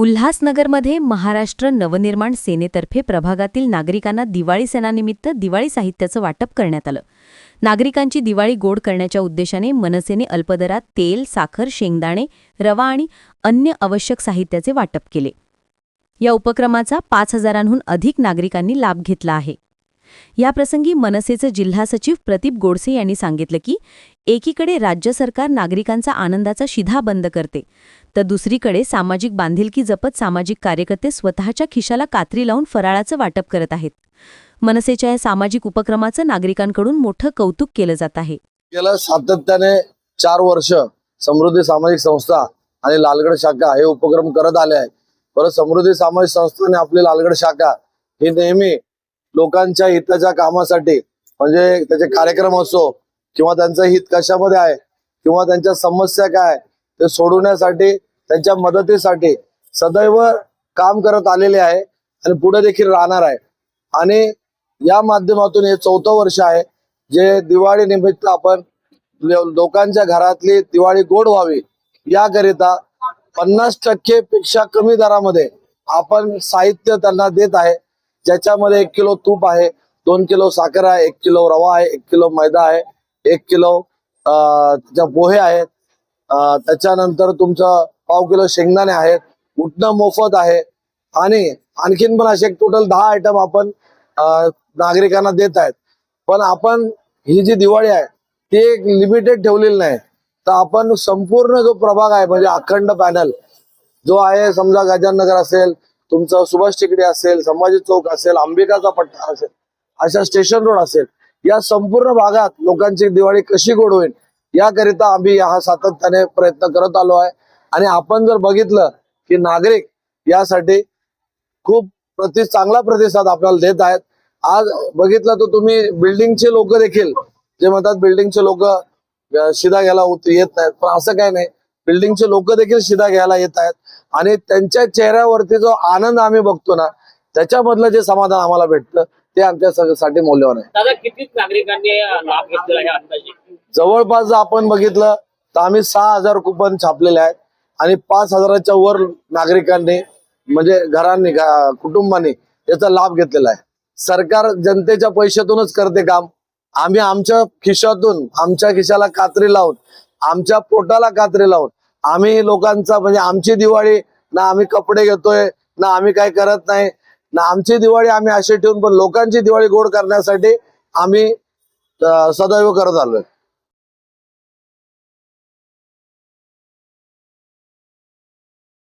उल्हासनगरमध्ये महाराष्ट्र नवनिर्माण सेनेतर्फे प्रभागातील नागरिकांना दिवाळी सणानिमित्त दिवाळी साहित्याचं वाटप करण्यात आलं. नागरिकांची दिवाळी गोड करण्याच्या उद्देशाने मनसेने अल्पदरात तेल साखर शेंगदाणे रवा आणि अन्य आवश्यक साहित्याचे वाटप केले. या उपक्रमाचा पाच हजारांहून अधिक नागरिकांनी लाभ घेतला आहे. याप्रसंगी मनसेचे जिल्हा सचिव प्रदीप गोडसे यांनी सांगितलं की एकीकडे राज्य सरकार नागरिकांचा आनंदाचा शिधा बंद करते तर दुसरीकडे सामाजिक बांधिलकी जपत सामाजिक कार्यकर्ते स्वतःच्या खिशाला कात्री लावून फराळाचं वाटप करत आहेत. मनसेच्या या सामाजिक उपक्रमाचं नागरिकांकडून मोठं कौतुक केलं जात आहे. गेल्या सातत्याने चार वर्ष समृद्धी सामाजिक संस्था आणि लालगड शाखा हे उपक्रम करत आले आहेत. परत समृद्धी सामाजिक संस्थाने आपली लालगड शाखा ही नेहमी लोकांच्या हिताच्या कामासाठी म्हणजे त्याचे कार्यक्रम असो किंवा त्यांचं हित कशामध्ये आहे किंवा त्यांच्या समस्या काय आहे, ते सोडवण्यासाठी त्यांच्या मदतीसाठी सदैव काम करत आलेले आहे आणि पुढे देखील राहणार आहे. आणि या माध्यमातून हे चौथं वर्ष आहे जे दिवाळी निमित्त आपण लोकांच्या घरातली दिवाळी गोड व्हावी. याकरिता पन्नास टक्के पेक्षा कमी दरामध्ये आपण साहित्य त्यांना देत आहे. ज्याच्यामध्ये एक किलो तूप आहे दोन किलो साखर आहे एक किलो रवा आहे एक किलो मैदा आहे एक किलो त्याच्या पोहे आहेत त्याच्यानंतर तुमचं पाव किलो शेंगदाणे आहेत उठणं मोफत आहे. आणि आणखीन पण असे टोटल दहा आयटम आपण नागरिकांना देत आहेत. पण आपण ही जी दिवाळी आहे ती एक लिमिटेड ठेवलेली नाही. तर आपण संपूर्ण जो प्रभाग आहे म्हणजे अखंड पॅनल जो आहे समजा गजाननगर असेल तुमचं सुभाष टेकडी असेल संभाजी चौक असेल अंबिकाचा पट्टा असेल अशा स्टेशन रोड असेल या संपूर्ण भागात लोकांची दिवाळी कशी गोड होईल याकरिता आम्ही हा सातत्याने प्रयत्न करत आलो आहे. आणि आपण जर बघितलं की नागरिक यासाठी खूप प्रति चांगला प्रतिसाद आपल्याला देत आहेत. आज बघितलं तर तुम्ही बिल्डिंगचे लोक देखील जे म्हणतात बिल्डिंगचे लोक शिदा घ्यायला येत नाहीत. पण असं काही नाही. बिल्डिंगचे लोक देखील शिदा घ्यायला येत आहेत. आणि त्यांच्या चेहऱ्यावरती जो आनंद आम्ही बघतो ना त्याच्यामधलं जे समाधान आम्हाला भेटतं ते आमच्या साठी मौल्यवान आहे. दादा किती नागरिकांनी लाभ घेतलेला आहे अंदाजे? जवळपास जर आपण बघितलं तर आम्ही सहा हजार कुपन छापलेले आहेत. आणि पाच हजाराच्या वर नागरिकांनी म्हणजे घरांनी कुटुंबांनी याचा लाभ घेतलेला आहे. सरकार जनतेच्या पैशातूनच करते काम. आम्ही आमच्या खिशातून आमच्या खिशाला कात्री लावून आमच्या पोटाला कात्री लावून. आम्ही लोकांचा म्हणजे आमची दिवाळी ना आम्ही कपडे घेतोय ना आम्ही काय करत नाही. ना आमची दिवाळी आम्ही अशी ठेवून पण लोकांची दिवाळी गोड करण्यासाठी आम्ही सदैव करत आलोय.